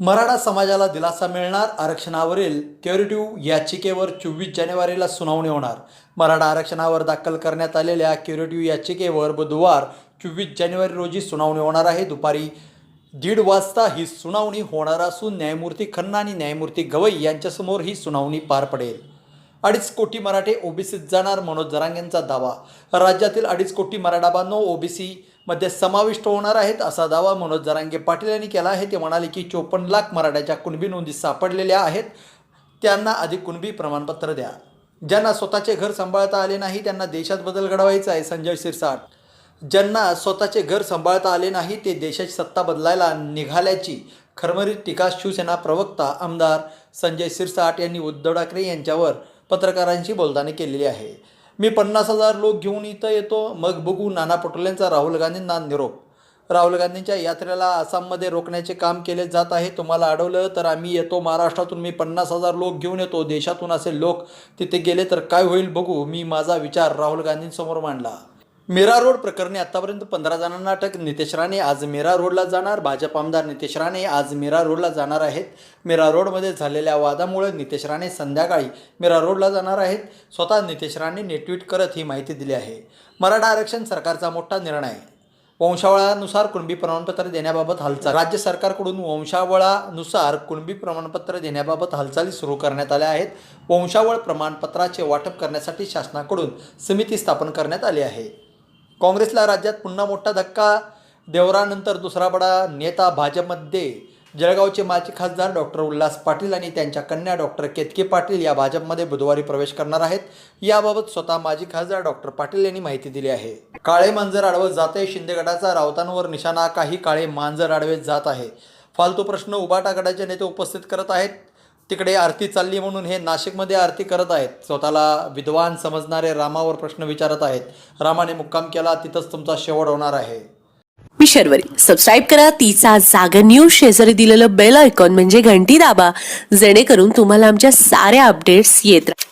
मराठा समाजाला दिलासा मिळणार आरक्षणावरील क्युरेटिव्ह याचिकेवर चोवीस जानेवारीला सुनावणी होणार. मराठा आरक्षणावर दाखल करण्यात आलेल्या क्युरेटिव्ह याचिकेवर बुधवार चोवीस जानेवारी रोजी सुनावणी होणार आहे. दुपारी दीड वाजता ही सुनावणी होणार असून न्यायमूर्ती खन्ना आणि न्यायमूर्ती गवई यांच्यासमोर ही सुनावणी पार पडेल. अडीच कोटी मराठे ओबीसीत जाणार मनोज जरांगेंचा दावा. राज्यातील अडीच कोटी मराठा बांधव ओबीसी मध्ये समाविष्ट होणार आहेत असा दावा मनोज जरांगे पाटील यांनी केला आहे. ते म्हणाले की चोपन्न लाख मराठ्याच्या कुणबी नोंदी सापडलेल्या आहेत. त्यांना अधिक कुणबी प्रमाणपत्र द्या. ज्यांना स्वतःचे घर सांभाळता आले नाही त्यांना देशात बदल घडवायचा आहे संजय सिरसाट ज्यांना स्वतःचे घर सांभाळता आले नाही ते देशाची सत्ता बदलायला निघाल्याची खरमरीत टीका शिवसेना प्रवक्ता आमदार संजय सिरसाट यांनी उद्धव ठाकरे यांच्यावर पत्रकारांशी बोलताना केलेली आहे. मी पन्नास हजार लोक घेऊन इथं येतो. मग बघू नाना पटोलेंचा राहुल गांधींना निरोप. राहुल गांधींच्या यात्रेला आसाममध्ये रोखण्याचे काम केले जात आहे. तुम्हाला अडवलं तर आम्ही येतो. महाराष्ट्रातून मी पन्नास हजार लोक घेऊन येतो. देशातून असे लोक तिथे गेले तर काय होईल बघू. मी माझा विचार राहुल गांधींसमोर मांडला. मीरा रोड प्रकरणी आतापर्यंत पंधरा जणांना अटक. नितेश राणे आज मीरा रोडला जाणार. भाजप आमदार नितेश राणे आज मीरा रोडला जाणार आहेत. मीरा रोडमध्ये झालेल्या वादामुळे नितेश राणे संध्याकाळी मीरा रोडला जाणार आहेत. स्वतः नितेश राणेंनी ट्विट करत ही माहिती दिली आहे. मराठा आरक्षण सरकारचा मोठा निर्णय. वंशावळानुसार कुणबी प्रमाणपत्र देण्याबाबत हालचाल. राज्य सरकारकडून वंशावळानुसार कुणबी प्रमाणपत्र देण्याबाबत हालचाली सुरू करण्यात आल्या आहेत. वंशावळ प्रमाणपत्राचे वाटप करण्यासाठी शासनाकडून समिती स्थापन करण्यात आली आहे. काँग्रेसला राज्यात पुन्हा मोठा धक्का. देवरानंतर दुसरा बडा नेता भाजपमध्ये. जळगावचे माजी खासदार डॉक्टर उल्हास पाटील आणि त्यांच्या कन्या डॉक्टर केतकी पाटील या भाजपमध्ये बुधवारी प्रवेश करणार आहेत. याबाबत स्वतः माजी खासदार डॉक्टर पाटील यांनी माहिती दिली आहे. काळे मांजर अडवत जाते शिंदे गटाचा राऊतांवर निशाणा. काही काळे मांजर आडवेत जात आहे. फालतू प्रश्न उबाटा गटाचे नेते उपस्थित करत आहेत. तिकडे आरती चालली म्हणून हे नाशिकमध्ये आरती करत आहेत. स्वतःला विद्वान समजणारे रामावर प्रश्न विचारत आहेत. रामाने मुक्काम केला तिथंच तुमचा शेवट होणार आहे. मी शर्वरी. सबस्क्राईब करा. तिचा जागर न्यूज शेजारी दिलेलं बेल आयकॉन म्हणजे घंटी दाबा. जेणेकरून तुम्हाला आमच्या साऱ्या अपडेट्स येत राहतील